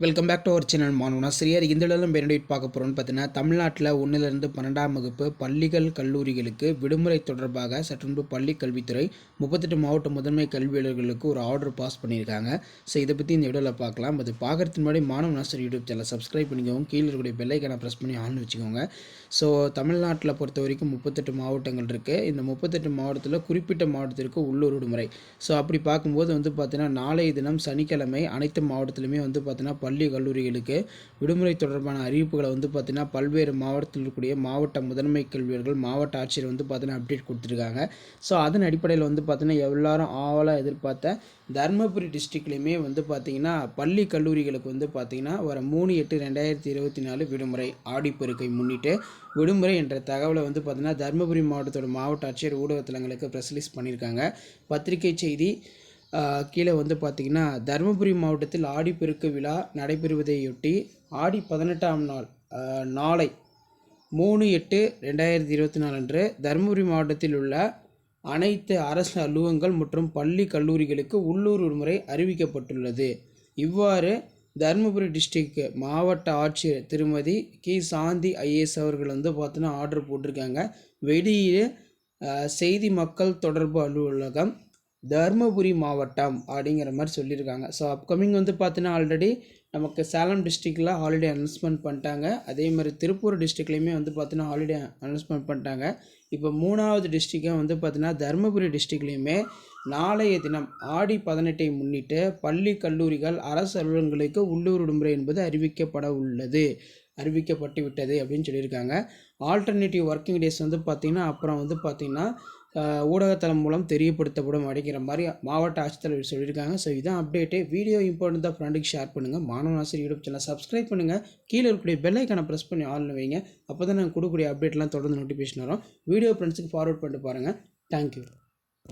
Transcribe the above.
Welcome back to our channel மாணவனா சரியார் இந்த பார்க்க போகிறோம்னு பார்த்தீங்கன்னா தமிழ்நாட்டில் ஒன்றிலிருந்து பன்னெண்டாம் வகுப்பு பள்ளிகள் கல்லூரிகளுக்கு விடுமுறை தொடர்பாக சற்றுமுன்பு பள்ளி கல்வித்துறை முப்பத்தெட்டு மாவட்ட முதன்மை கல்வியாளர்களுக்கு ஒரு ஆர்டர் பாஸ் பண்ணியிருக்காங்க. ஸோ இதை பற்றி இந்த வீடியோவில் பார்க்கலாம். அது பார்க்குறதுக்கு முன்னாடி மாணவநாசர் யூடியூப் சேனல் சப்ஸ்கிரைப் பண்ணிக்கோங்க. கீழே இருக்கக்கூடிய பெல்லைக்கான ப்ரெஸ் பண்ணி ஆன் வச்சுக்கோங்க. ஸோ தமிழ்நாட்டில் பொறுத்த வரைக்கும் முப்பத்தெட்டு மாவட்டங்கள் இருக்குது இந்த முப்பத்தெட்டு மாவட்டத்தில் குறிப்பிட்ட மாவட்டத்திற்கு உள்ளூர் விடுமுறை. ஸோ அப்படி பார்க்கும்போது வந்து பார்த்தீங்கன்னா நாளைய தினம் சனிக்கிழமை அனைத்து மாவட்டத்திலுமே வந்து பார்த்தீங்கன்னா பள்ளி கல்லூரிகளுக்கு விடுமுறை தொடர்பான அறிவிப்புகளை வந்து பார்த்திங்கன்னா பல்வேறு மாவட்டத்தில் இருக்கக்கூடிய மாவட்ட முதன்மை கல்வியர்கள் மாவட்ட ஆட்சியர் வந்து பார்த்தீங்கன்னா அப்டேட் கொடுத்துருக்காங்க. ஸோ அதன் அடிப்படையில் வந்து பார்த்தீங்கன்னா எல்லாரும் ஆவலாக எதிர்பார்த்த தருமபுரி டிஸ்ட்ரிக்ட்லேயுமே வந்து பார்த்தீங்கன்னா பள்ளி கல்லூரிகளுக்கு வந்து பார்த்திங்கன்னா வர மூணு எட்டு ரெண்டாயிரத்தி இருபத்தி நாலு விடுமுறை ஆடிப்பெருக்கை முன்னிட்டு விடுமுறை என்ற தகவலை வந்து பார்த்திங்கன்னா தருமபுரி மாவட்டத்தோட மாவட்ட ஆட்சியர் ஊடகத்தலங்களுக்கு ப்ரெஸ் ரிலீஸ் பண்ணியிருக்காங்க. பத்திரிகை செய்தி கீழே வந்து பார்த்திங்கன்னா தருமபுரி மாவட்டத்தில் ஆடிப்பெருக்கு விழா நடைபெறுவதையொட்டி ஆடி பதினெட்டாம் நாள் நாளை மூணு எட்டு ரெண்டாயிரத்தி இருபத்தி நாலு அன்று தருமபுரி மாவட்டத்தில் உள்ள அனைத்து அரசு அலுவலகங்கள் மற்றும் பள்ளி கல்லூரிகளுக்கு உள்ளூர் விடுமுறை அறிவிக்கப்பட்டுள்ளது. இவ்வாறு தருமபுரி டிஸ்ட்ரிக்கு மாவட்ட ஆட்சியர் திருமதி கி. சாந்தி ஐஏஎஸ் அவர்கள் வந்து பார்த்தோன்னா ஆர்டர் போட்டிருக்காங்க. வெளியே செய்தி மக்கள் தொடர்பு அலுவலகம் தருமபுரி மாவட்டம் அப்படிங்கிற மாதிரி சொல்லியிருக்காங்க. ஸோ அப்கமிங் வந்து பார்த்தீங்கன்னா ஆல்ரெடி நமக்கு சேலம் டிஸ்ட்ரிக்டில் ஹாலிடே அனௌன்ஸ்மெண்ட் பண்ணிட்டாங்க. அதே மாதிரி திருப்பூர் டிஸ்ட்ரிக்ட்லேயுமே வந்து பார்த்தீங்கன்னா ஹாலிடே அனௌன்ஸ்மெண்ட் பண்ணிட்டாங்க. இப்போ மூணாவது டிஸ்ட்ரிக்டாக வந்து பார்த்தீங்கன்னா தருமபுரி டிஸ்ட்ரிக்ட்லேயுமே நாளைய தினம் ஆடி பதினெட்டை முன்னிட்டு பள்ளி கல்லூரிகள் அரசு அலுவலகங்களுக்கு உள்ளூர் விடுமுறை என்பது அறிவிக்கப்பட உள்ளது. அறிவிக்கப்பட்டு விட்டது அப்படின்னு சொல்லியிருக்காங்க. ஆல்டர்னேட்டிவ் ஒர்க்கிங் டேஸ் வந்து பார்த்திங்கன்னா அப்புறம் வந்து பார்த்திங்கன்னா ஊடகத்தளம் மூலம் தெரியப்படுத்தப்படும் அப்படிங்கிற மாதிரி மாவட்ட ஆட்சித்தலைவர் சொல்லியிருக்காங்க. ஸோ இதான் அப்டேட்டு வீடியோ இம்பார்ட்டன் தான் ஃப்ரெண்டுக்கு ஷேர் பண்ணுங்கள் மாணவன் ஆசிரியர் யூடியூப் சேனல் சப்ஸ்கிரைப் பண்ணுங்கள் கீழே இருக்கக்கூடிய பெல் ஐக்கானை ப்ரெஸ் பண்ணி ஆள்னு வைங்க. அப்போ தான் நாங்கள் கொடுக்கக்கூடிய அப்டேட்லாம் தொடர்ந்து நோட்டிஃபிகேஷன் வரும். வீடியோ ஃப்ரெண்ட்ஸுக்கு ஃபார்வர்ட் பண்ணிட்டு பாருங்கள் தேங்க்யூ